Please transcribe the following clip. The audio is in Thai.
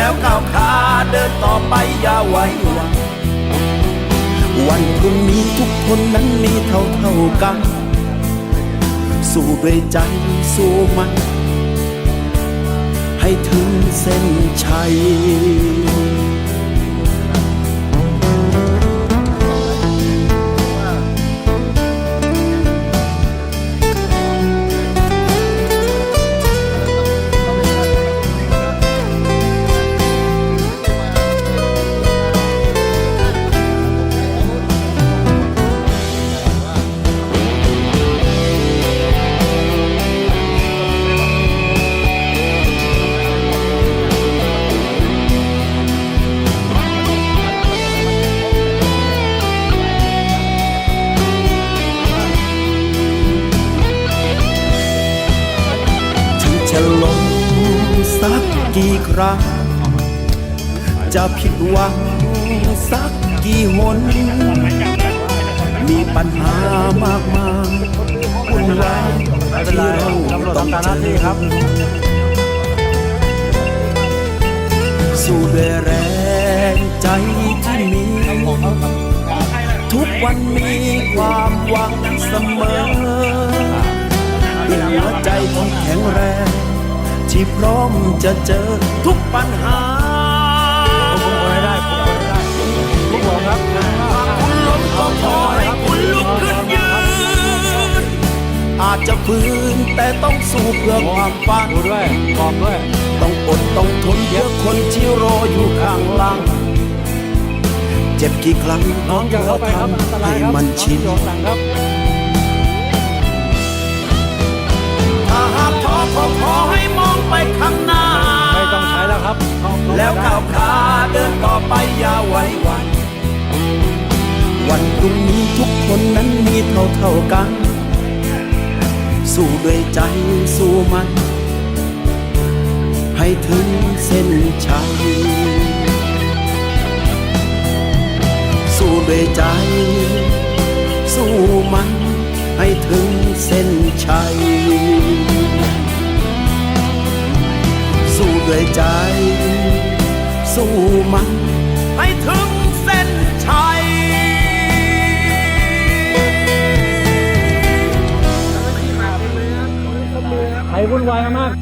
แล้วก้าวขาเดินต่อไปอย่าไว้วังวันพรุ่งนี้ทุกคนนั้นมีเท่าเท่ากัน สู้ด้วยใจสู้มัน ให้ถึงเส้นชัย จะล้มสักกี่ครั้ง จะผิดหวังสักกี่หน มีปัญหามากมายวุ่นวายที่เราต้องเจอสู้ด้วยแรงใจที่มี ทุกวันมีความหวังเสมอ ด้วยหัวใจที่แข็งแรง ที่พร้อมจะเจอทุกปัญหาผมคนให้ได้ผมคนให้ได้ลูกบอกครับคุณล้มก็ขอให้คุณลุกขึ้นยืน อาจจะฝืนแต่ต้องสู้เพื่อความฝันดูด้วยบอกด้วย ต้องอดต้องทนเพื่อคนที่รออยู่ข้างหลังเจ็บกี่ครั้งน้องอย่าเข้าไปครับให้มันชิน แล้วก้าวขาเดินต่อไปอย่าไว้วัน วันพรุ่งนี้ทุกคนนั้นมีเท่าเท่ากัน สู้ด้วยใจสู้มัน ให้ถึงเส้นชัย สู้ด้วยใจ สู้มันให้ถึงเส้นชัย สู้ด้วยใจ สู้มันให้ถึงเส้นชัยใครวุ่นวายมาก